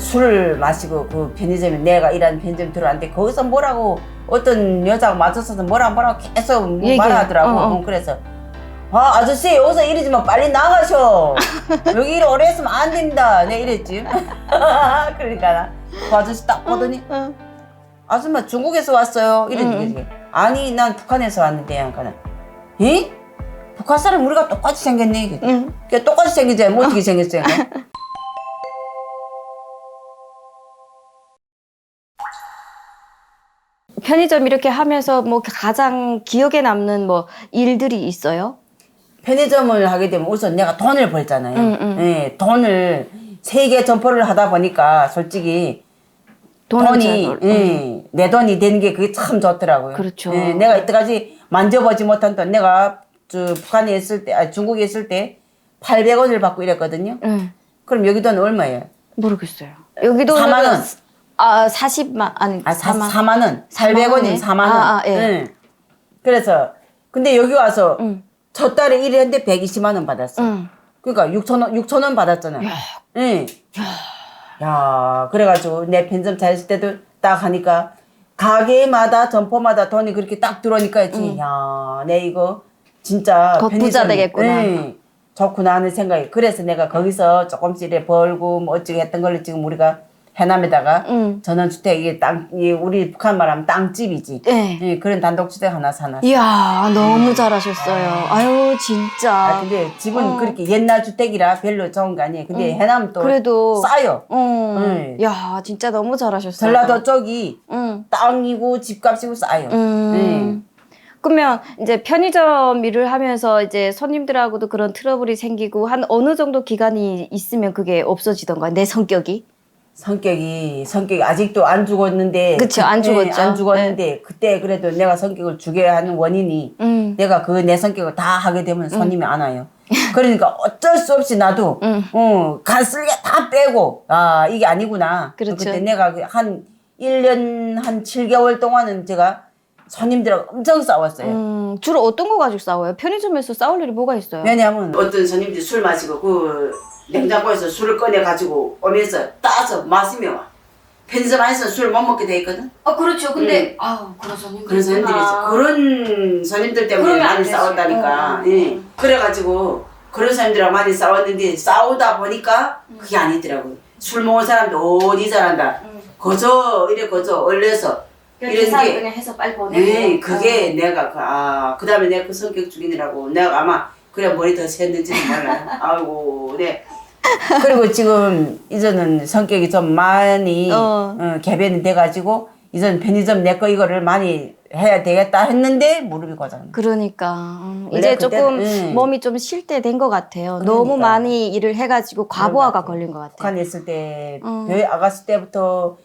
술을 마시고 그 편의점에 내가 일하는 편의점 들어왔는데 거기서 뭐라고 어떤 여자가 맞았어서 뭐라 뭐라고 계속 뭐 얘기해. 말하더라고. 어, 어. 어, 그래서 아 아저씨 여기서 이러지 마 빨리 나가셔. 여기 일 오래 했으면 안 됩니다. 내가 이랬지. 그러니까 나 그 아저씨 딱 보더니 응. 아줌마 중국에서 왔어요. 이러지. 응, 이러지. 아니 난 북한에서 왔는데 하니까는 에? 북한 사람 우리가 똑같이 생겼네. 이게. 응. 그게 똑같이 생기지 뭐 어떻게 생겼어요? 편의점 이렇게 하면서 뭐 가장 기억에 남는 뭐 일들이 있어요? 편의점을 하게 되면 우선 내가 돈을 벌잖아요. 응, 응. 예, 돈을 세 개 점포를 하다 보니까 솔직히 돈은 돈이 잘 벌- 예, 내 돈이 되는 게 그게 참 좋더라고요. 그렇죠. 예, 내가 이때까지 만져보지 못한 돈 내가 저 북한에 있을 때, 아, 중국에 있을 때 800원을 받고 이랬거든요. 응. 그럼 여기 돈 얼마예요? 모르겠어요. 여기도 4만 원. 아 40만 아니 아, 4만, 4만 4만 원. 800원이면 원이네. 4만 원. 아, 아, 예. 응. 그래서 근데 여기 와서 응. 첫 달에 일했는데 120만 원 받았어. 응. 그러니까 6천 원, 6천 원 받았잖아. 응. 야, 그래가지고 내 편점 차렸을 때도 딱 하니까 가게마다 점포마다 돈이 그렇게 딱 들어오니까 했지. 야, 내 이거 진짜 더 부자 되겠구나. 응, 좋구나 하는 생각이. 그래서 내가 거기서 조금씩 벌고 뭐 어쩌고 했던 걸로 지금 우리가 해남에다가 응. 전원주택 이게 땅, 이 우리 북한 말하면 땅집이지. 네. 예, 그런 단독주택 하나 사놨어. 이야 너무 잘하셨어요. 아유 진짜. 아, 근데 집은 어. 그렇게 옛날 주택이라 별로 좋은 거 아니에요. 근데 해남 또 그래도 싸요. 어. 응. 야 진짜 너무 잘하셨어요. 전라도 쪽이 응. 땅이고 집값이고 싸요. 음. 그러면 이제 편의점 일을 하면서 이제 손님들하고도 그런 트러블이 생기고 한 어느 정도 기간이 있으면 그게 없어지던가 내 성격이 성격이 성격이 아직도 안 죽었는데 그쵸, 안 그때 죽었죠. 네. 안 죽었는데 그때 그래도 내가 성격을 죽여야 하는 원인이 음. 내가 그 내 성격을 다 하게 되면 손님이 안 와요. 그러니까 어쩔 수 없이 나도 음. 어, 간쓸게 다 빼고 아 이게 아니구나. 그렇죠. 때 내가 그한 1년 한 7개월 동안은 제가 손님들하고 엄청 싸웠어요. 음, 주로 어떤 거 가지고 싸워요? 편의점에서 싸울 일이 뭐가 있어요? 왜냐하면 어떤 손님들이 술 마시고 그 냉장고에서 술을 꺼내 가지고 오면서 따서 마시며 와. 편의점 안에서 술못 먹게 돼 있거든. 아 그렇죠. 근데, 아 그런 손님들 그런 손님들이 있어. 그런 손님들 때문에 그러면 안 많이 되지. 싸웠다니까. 어, 어, 예. 어. 그래가지고 그런 사람들하고 많이 싸웠는데 싸우다 보니까 그게 아니더라고요. 술 먹은 사람도 어디 잘한다. 거저 이래 거저 얼려서 이런 게 해서 빨리 네, 그게 내가 그, 아, 그 다음에 내가 그 성격 죽이느라고 내가 아마 그래 머리 더 샜는지는 몰라요. 아이고, 네. 그리고 지금 이제는 성격이 좀 많이 어. 어, 개변이 돼가지고 이제는 편의점 내 거 이거를 많이 해야 되겠다 했는데 무릎이 고장. 그러니까 음, 원래 이제 그때- 조금 응. 몸이 좀 쉴 때 된 것 같아요. 너무 그러니까. 많이 일을 해가지고 과부하가 걸린 것 같아요. 북한에 있을 때, 어. 교회 아갔을 때부터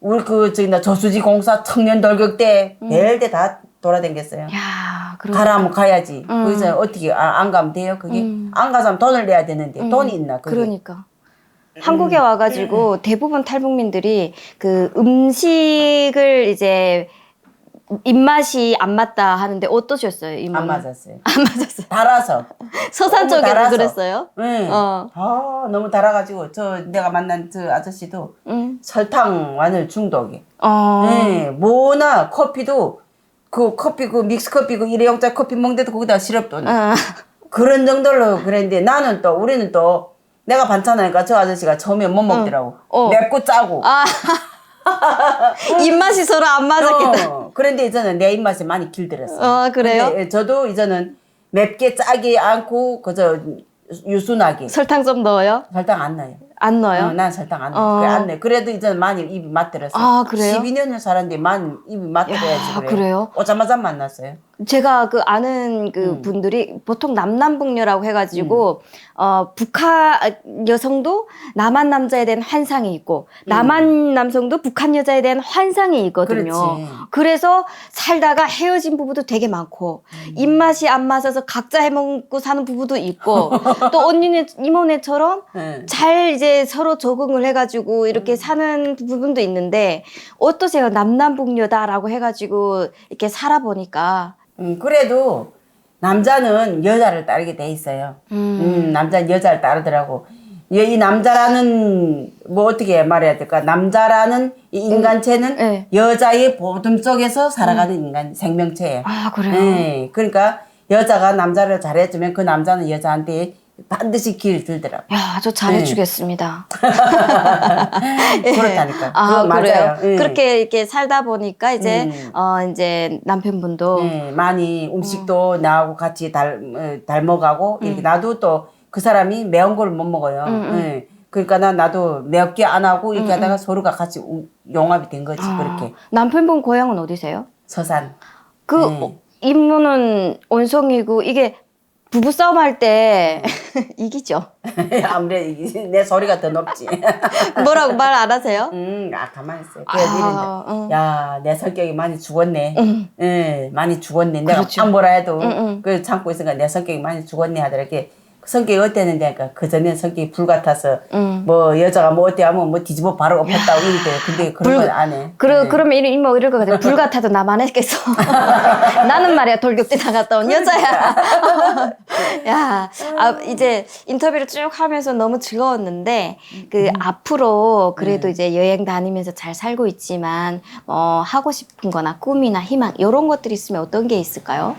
우리 그 저기 나 저수지 공사 청년 돌격 때 별데 다 돌아다녔어요. 야, 그러 가라면 가야지. 음. 거기서 어떻게 아, 안 가면 돼요? 그게 음. 안 가서 돈을 내야 되는데 돈이 있나? 그게. 그러니까. 한국에 와가지고 대부분 탈북민들이 그 음식을 이제 입맛이 안 맞다 하는데 어떠셨어요? 안 맞았어요. 안 맞았어요. 달아서. 서산 너무 쪽에도 달아서. 그랬어요? 응. 어. 아 너무 달아가지고 저 내가 만난 저 아저씨도 응. 설탕 마늘 중독이. 어. 네, 뭐나 커피도 그 커피 그 믹스 커피 그 일회용짜 커피 먹는데도 거기다 시럽도 넣어. 어. 그런 정도로 그랬는데 나는 또 우리는 또 내가 반찬하니까 저 아저씨가 처음에 못 먹더라고. 어. 맵고 짜고. 아. 입맛이 서로 안 맞았겠다. 어, 그런데 이제는 내 입맛에 많이 길들었어. 어, 그래요? 근데 저도 이제는 맵게 짜게 않고 그저 유순하게 설탕 좀 넣어요? 설탕 안 넣어요. 안 넣어요? 어, 난 설탕 안 넣어. 어. 그래, 안 넣어. 그래도 이제는 많이 입이 맞들었어. 아, 그래요? 12년을 살았는데 많이 입이 맞들어야지 야, 그래. 그래요? 오자마자 만났어요. 제가 그 아는 그 음. 분들이 보통 남남북녀라고 해가지고 어 북한 여성도 남한 남자에 대한 환상이 있고 남한 남성도 북한 여자에 대한 환상이 있거든요. 음. 그렇지. 그래서 살다가 헤어진 부부도 되게 많고 음. 입맛이 안 맞아서 각자 해먹고 사는 부부도 있고 또 언니네 이모네처럼 응. 잘 이제 서로 적응을 해가지고 이렇게 사는 부분도 있는데 어떠세요? 남남북녀다라고 해가지고 이렇게 살아보니까 음, 그래도 남자는 여자를 따르게 돼 있어요. 음, 남자는 여자를 따르더라고. 이 남자라는 뭐 어떻게 말해야 될까? 남자라는 이 인간체는 네. 여자의 보듬 속에서 살아가는 인간 생명체예요. 아 그래요. 네, 그러니까 여자가 남자를 잘해주면 그 남자는 여자한테 반드시 길을 들더라고. 야, 저 잘해주겠습니다. 그렇다니까. 아, 그건 맞아요. 그래요. 예. 그렇게 이렇게 살다 보니까 이제 음. 어 이제 남편분도 네, 많이 음식도 음. 나하고 같이 달, 어, 닮아가고 이렇게 나도 또 그 사람이 매운 걸 못 먹어요. 음, 네. 그러니까 나 나도 맵게 안 하고 이렇게 하다가 서로가 같이 우- 용합이 된 거지 그렇게 아, 남편분 고향은 어디세요? 서산. 그 네. 어, 임무는 온송이고 이게 부부 싸움 할 때 이기죠. 아무래도 이게 내 소리가 더 높지. 뭐라고 말 안 하세요? 음, 아 가만히 있어. 아, 응. 야, 내 성격이 많이 죽었네. 예, 많이 죽었네. 내가 그렇죠. 안 뭐라 해도 응, 응. 그 참고 있으니까 내 성격이 많이 죽었네 하더라. 이렇게 성격이 어땠는데, 그러니까 그 전에 성격이 불 같아서 응. 뭐 여자가 뭐 어때 하면 뭐 뒤집어 바로 엎었다고 이러대. 근데 그런 불- 건 안 해. 그러, 네. 그러면 이뭐 이럴 것 같아요. 불 같아도 나만 했겠어. 나는 말이야 돌격대 나갔다 온 여자야. 야, 아, 이제 인터뷰를 쭉 하면서 너무 즐거웠는데 그 앞으로 그래도 이제 여행 다니면서 잘 살고 있지만 어, 하고 싶은 거나 꿈이나 희망 이런 것들이 있으면 어떤 게 있을까요?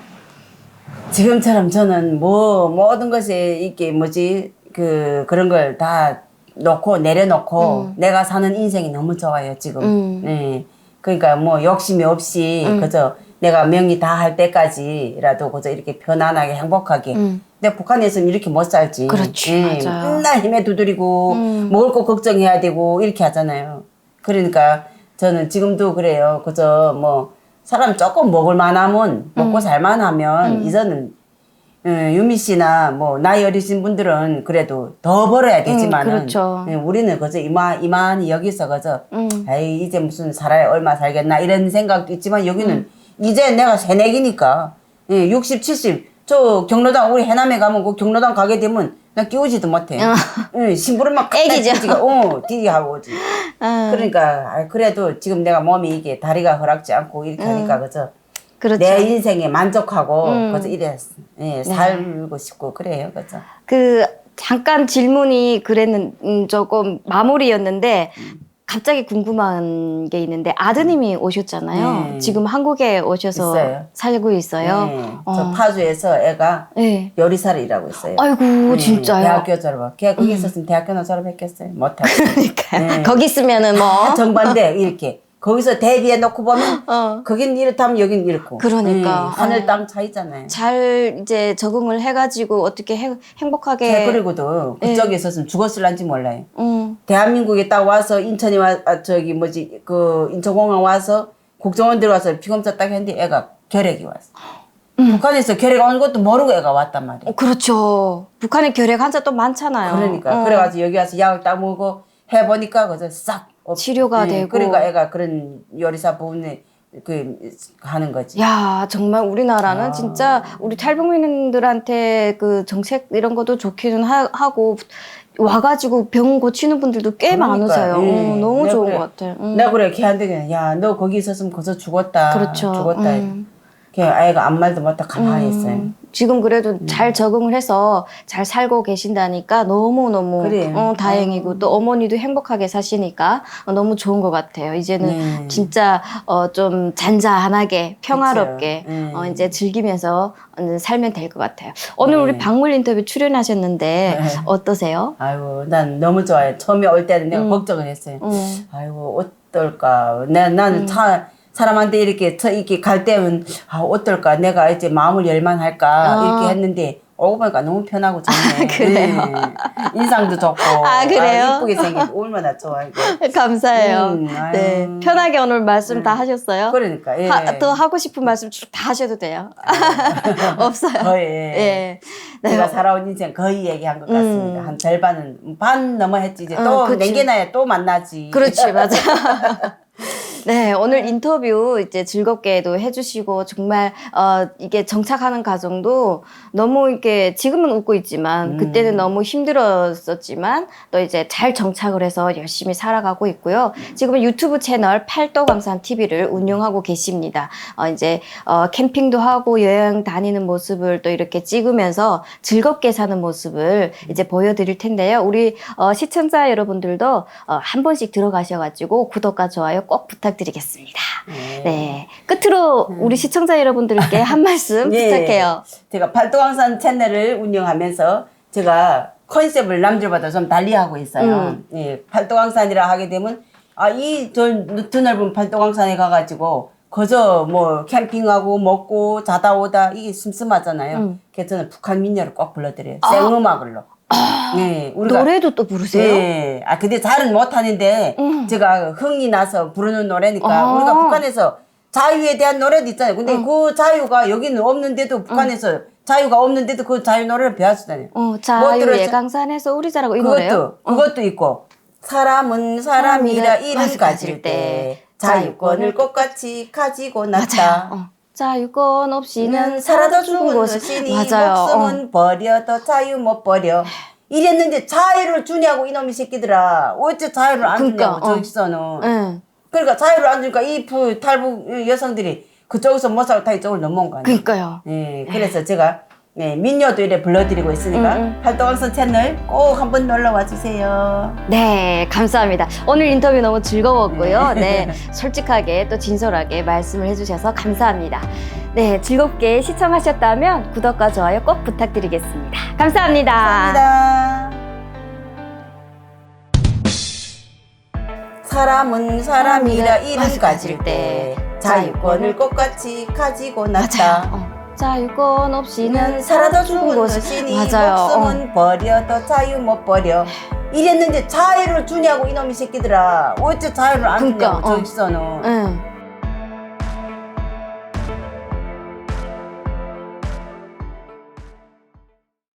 지금처럼 저는 뭐 모든 것에 이게 뭐지 그 그런 걸 다 놓고 내려놓고 내가 사는 인생이 너무 좋아요 지금. 음. 네. 그러니까 뭐 욕심이 없이 그저 내가 명의 다 할 때까지라도 그저 이렇게 편안하게 행복하게. 음. 근데 북한에서는 이렇게 못 살지. 그렇지, 예, 맞아요. 맨날 힘에 두드리고 음. 먹을 거 걱정해야 되고 이렇게 하잖아요. 그러니까 저는 지금도 그래요. 그저 뭐 사람 조금 먹을 만하면 먹고 음. 살만하면 이제는 음, 유미 씨나 뭐 나이 어리신 분들은 그래도 더 벌어야 되지만은 그렇죠. 예, 우리는 그저 이만 이만 여기서 그저 음. 에이 이제 무슨 살아야 얼마 살겠나 이런 생각도 있지만 여기는 음. 이제 내가 새내기니까 예, 60, 70. 저 경로당 우리 해남에 가면 그 경로당 가게 되면 나 끼우지도 못해. 예, 심부름만 어. 애기죠. 어, 뒤지 하고 오지. 음, 그러니까 아, 그래도 지금 내가 몸이 이게 다리가 허락지 않고 이렇게 하니까 그저 그렇죠. 내 인생에 만족하고 음. 그저 이래 예, 살고 싶고 그래요, 그죠. 그 잠깐 질문이 그랬는 음, 조금 마무리였는데 갑자기 궁금한 게 있는데 아드님이 오셨잖아요. 네. 지금 한국에 오셔서 있어요. 살고 있어요. 네, 어. 저 파주에서 애가 네. 요리사를 일하고 있어요. 아이고 네, 진짜요. 대학교 졸업. 걔 거기 있었으면 대학교나 졸업했겠어요. 못하고. 그러니까 네. 거기 있으면은 뭐 다 정반대 이렇게 거기서 대비해 놓고 보면 어. 거긴 이렇다면 여긴 이렇고. 그러니까. 음, 하늘 어. 땅 차이잖아요. 잘 이제 적응을 해가지고 어떻게 해- 행복하게. 제 그리고도 그쪽에 있었으면 죽었을란지 몰라요. 음, 대한민국에 딱 와서 인천에 와 아, 저기 뭐지 그 인천공항 와서 국정원 들어와서 피검사 딱 했는데 애가 결핵이 왔어. 북한에서 결핵 오는 것도 모르고 애가 왔단 말이야. 어, 그렇죠. 북한에 결핵 환자 또 많잖아요. 그러니까 어. 그래가지고 여기 와서 약을 딱 먹고 해보니까 그저 싹 없- 치료가 되고. 그러니까 애가 그런 요리사 부분에 그 하는 거지. 야 정말 우리나라는 아. 진짜 우리 탈북민들한테 그 정책 이런 것도 좋기는 하, 고 와가지고 병 고치는 분들도 꽤 그러니까, 많으세요. 예. 어, 너무 좋은 그래. 것 같아요. 음. 내가 그래 걔한테 야너 거기 있었으면 거기서 죽었다. 그렇죠. 죽었다. 음. 걔 아이가 아무 말도 못하고 가만히 있어요. 음, 지금 그래도 음. 잘 적응을 해서 잘 살고 계신다니까 너무너무 그래요. 어, 다행이고 또 어머니도 행복하게 사시니까 어, 너무 좋은 것 같아요. 이제는 네. 진짜 어, 좀 잔잔하게 평화롭게 그쵸. 네. 어, 이제 즐기면서 어, 살면 될 것 같아요. 오늘 우리 네. 박물 인터뷰 출연하셨는데 네. 어떠세요? 아이고 난 너무 좋아요. 처음에 올 때는 내가 음. 걱정을 했어요. 음. 아이고 어떨까. 내 나는 차 사람한테 이렇게 저 이렇게 갈 때는 아 어떨까. 내가 이제 마음을 열만 할까 아. 이렇게 했는데 오고 보니까 너무 편하고 좋네. 그래요? 네. 인상도 좋고. 아, 그래요? 이쁘게 생기고 얼마나 좋아 이거. 감사해요. 음. 네, 편하게 오늘 말씀 다 하셨어요? 그러니까 예. 하, 더 하고 싶은 말씀 쭉 다 하셔도 돼요. 없어요. 거의 예. 네. 제가 살아온 인생 거의 얘기한 것 같습니다. 음. 한 절반은 반 넘어 했지 이제 어, 또 그치. 냉겨놔야 또 만나지. 그렇지, 맞아. 네, 오늘 인터뷰 이제 즐겁게도 해주시고 정말 어 이게 정착하는 과정도 너무 이렇게 지금은 웃고 있지만 음. 그때는 너무 힘들었었지만 또 이제 잘 정착을 해서 열심히 살아가고 있고요. 지금은 유튜브 채널 팔도강산 TV를 운영하고 계십니다. 어 이제 어 캠핑도 하고 여행 다니는 모습을 또 이렇게 찍으면서 즐겁게 사는 모습을 이제 보여드릴 텐데요. 우리 어 시청자 여러분들도 어, 한 번씩 들어가셔가지고 구독과 좋아요 꼭 부탁 드리겠습니다. 네. 끝으로 우리 시청자 여러분들께 한 말씀 예. 부탁해요. 제가 팔도강산 채널을 운영하면서 제가 컨셉을 남들보다 좀 달리 하고 있어요. 음. 예, 팔도강산이라 하게 되면 아이 드넓은 팔도강산에 가가지고 그저 뭐 캠핑하고 먹고 자다 오다 이게 심심하잖아요. 음. 그래서 저는 북한 민요를 꼭 불러드려요. 생음악을로. 네, 우리가 노래도 또 부르세요? 네. 아, 근데 잘은 못하는데, 음. 제가 흥이 나서 부르는 노래니까, 아. 우리가 북한에서 자유에 대한 노래도 있잖아요. 근데 그 자유가 여기는 없는데도, 북한에서 자유가 없는데도 그 자유 노래를 배웠잖아요. 어, 뭐 자유의 들었죠? 강산에서 우리 자라고 이 노래요? 그것도, 그것도 있고, 사람은 사람이라 사람이라 이름 가질 가질 때 때, 자유권을 꽃같이 가지고 맞아요. 났다. 어. 자 유권 없이는 는 살아도 죽은 것이 것이니 맞아요. 어. 목숨은 버려도 자유 못 버려. 이랬는데 자유를 주냐고 이놈의 새끼들아. 어째 자유를 안 그러니까, 주냐고 어. 저기서는. 응. 그러니까 자유를 안 주니까 이 부- 탈북 여성들이 그쪽에서 못 살고 다 이쪽으로 넘어온 거 아니에요. 그러니까요. 예, 그래서 제가 예, 민요도 이래 불러드리고 있으니까 응, 응. 팔도강선 채널 꼭 한번 놀러 와주세요. 네, 감사합니다. 오늘 인터뷰 너무 즐거웠고요. 네. 네, 솔직하게 또 진솔하게 말씀을 해주셔서 감사합니다. 네, 즐겁게 시청하셨다면 구독과 좋아요 꼭 부탁드리겠습니다. 감사합니다. 감사합니다. 사람은 사람이라 이름 가질 때 자유권을 꽃같이 가지고 났다. 어, 자유권 없이는 는 살아도 죽은 것이니 맞아요. 어. 목숨은 버려도 자유 못 버려. 이랬는데 자유를 주냐고 이놈의 새끼들아. 어째 자유를 안 그러니까, 주냐고 어. 저기서는. 응.